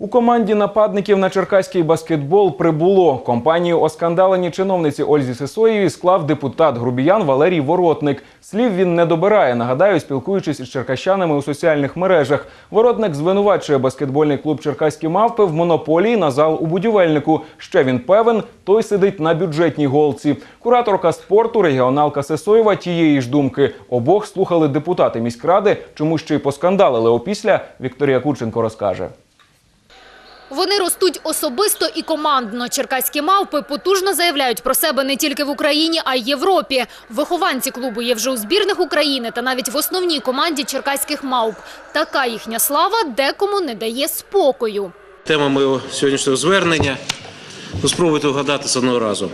У команді нападників на черкаський баскетбол прибуло. Компанію оскандалені чиновниці Ользі Сисоєві склав депутат грубіян Валерій Воротник. Слів він не добирає. Нагадаю, спілкуючись із черкащанами у соціальних мережах. Воротник звинувачує баскетбольний клуб Черкаські мавпи в монополії на зал у будівельнику. Ще він певен, той сидить на бюджетній голці. Кураторка спорту, регіоналка Сисоєва тієї ж думки. Обох слухали депутати міськради, чому ще й поскандалили опісля. Вікторія Курченко розкаже. Вони ростуть особисто і командно. Черкаські мавпи потужно заявляють про себе не тільки в Україні, а й Європі. Вихованці клубу є вже у збірних України та навіть в основній команді черкаських мавп. Така їхня слава декому не дає спокою. Тема моєго сьогоднішнього звернення. Ну, спробуйте вгадати з одного разу.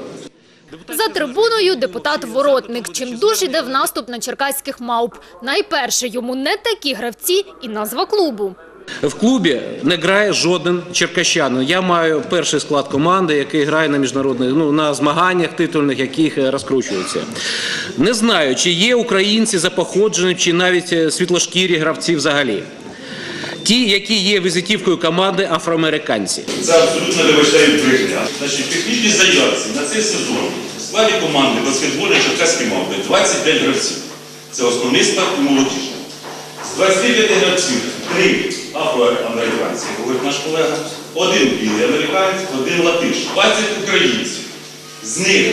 За трибуною депутат Воротник. Чим дуже йде в наступ на черкаських мавп. Найперше йому не такі гравці і назва клубу. В клубі не грає жоден черкащанин. Я маю перший склад команди, який грає на міжнародних ну на змаганнях титульних, яких е, розкручується. Не знаю, чи є українці за походженням, чи навіть е, світлошкірі гравці взагалі. Ті, які є візитівкою команди афроамериканці. Це абсолютно не брехня. Значить, технічні заявці на цей сезон в складі команди баскетбольної Черкаські мавпи 25 гравців. Це основний склад і молодіжний. З 25 гравців. 3 афроамериканці, говорить наш колега, один білий американець, один латиш, 20 українців. З них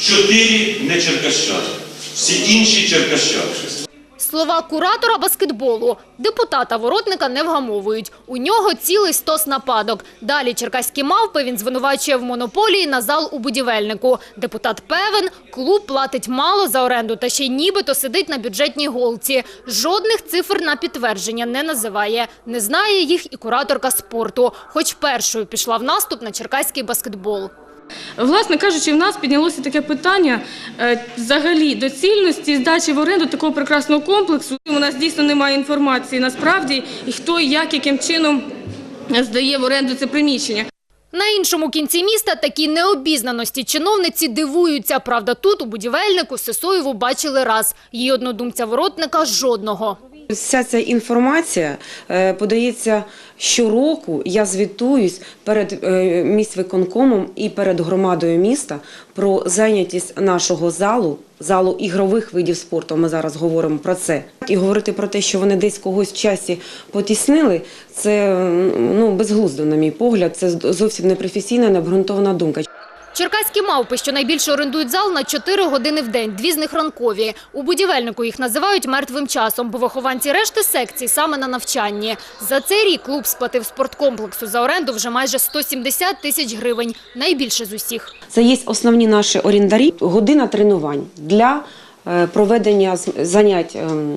4 не черкащани, всі інші черкащани. Слова куратора баскетболу депутата Воротника не вгамовують. У нього цілий стос нападок. Далі черкаські мавпи він звинувачує в монополії на зал у будівельнику. Депутат певен, клуб платить мало за оренду та ще й нібито сидить на бюджетній голці. Жодних цифр на підтвердження не називає. Не знає їх і кураторка спорту, хоч першою пішла в наступ на черкаський баскетбол. Власне кажучи, в нас піднялося таке питання е, взагалі доцільності здачі в оренду такого прекрасного комплексу. У нас дійсно немає інформації насправді, і хто і як, яким чином здає в оренду це приміщення. На іншому кінці міста такі необізнаності чиновниці дивуються. Правда, тут у будівельнику Сисоєву бачили раз. Її однодумця воротника жодного. Вся ця інформація е, подається щороку. Я звітуюсь перед е, міськвиконкомом і перед громадою міста про зайнятість нашого залу, залу ігрових видів спорту. Ми зараз говоримо про це. І говорити про те, що вони десь когось в часі потіснили, це ну безглуздо, на мій погляд. Це зовсім непрофесійна, необґрунтована думка. Черкаські мавпи, що найбільше орендують зал на 4 години в день, дві з них ранкові. У будівельнику їх називають мертвим часом, бо вихованці решти секцій саме на навчанні. За цей рік клуб сплатив спорткомплексу за оренду вже майже 170 тисяч гривень, найбільше з усіх. Це є основні наші орендарі. Година тренувань для е, проведення занять ем,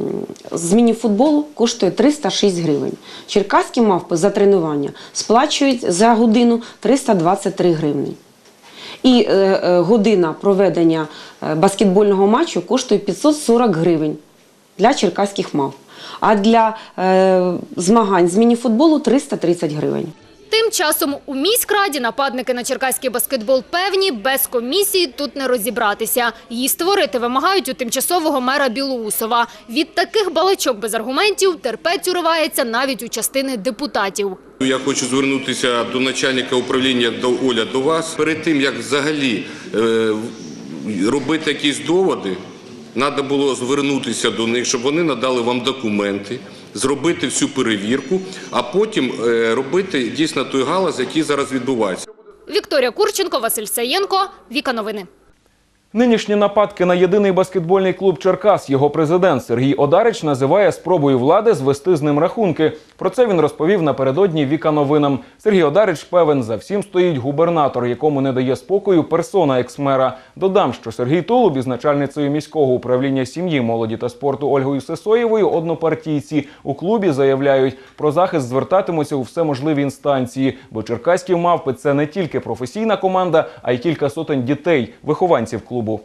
з міні-футболу коштує 306 гривень. Черкаські мавпи за тренування сплачують за годину 323 гривні. І е, е, година проведення е, баскетбольного матчу коштує 540 гривень для черкаських мав. А для змагань з міні-футболу 330 гривень. Тим часом у міськраді нападники на черкаський баскетбол певні, без комісії тут не розібратися. Її створити вимагають у тимчасового мера Білоусова. Від таких балачок без аргументів терпець уривається навіть у частини депутатів. Я хочу звернутися до начальника управління до Оля до вас. Перед тим як взагалі е, робити якісь доводи, треба було звернутися до них, щоб вони надали вам документи, зробити всю перевірку, а потім е, робити дійсно той галас, який зараз відбувається. Вікторія Курченко, Василь Саєнко, Віка Новини. Нині нападки на єдиний баскетбольний клуб Черкас його президент Сергій Одарич називає спробою влади звести з ним рахунки. Про це він розповів напередодні Віка новинам. Сергій Одарич певен, за всім стоїть губернатор, якому не дає спокою персона екс-мера. Додам, що Сергій Тулуб із начальницею міського управління сім'ї, молоді та спорту Ольгою Сесоєвою однопартійці у клубі заявляють, про захист звертатимуться у все можливі інстанції, бо черкаські мавпи це не тільки професійна команда, а й кілька сотень дітей, вихованців клубу. klubu.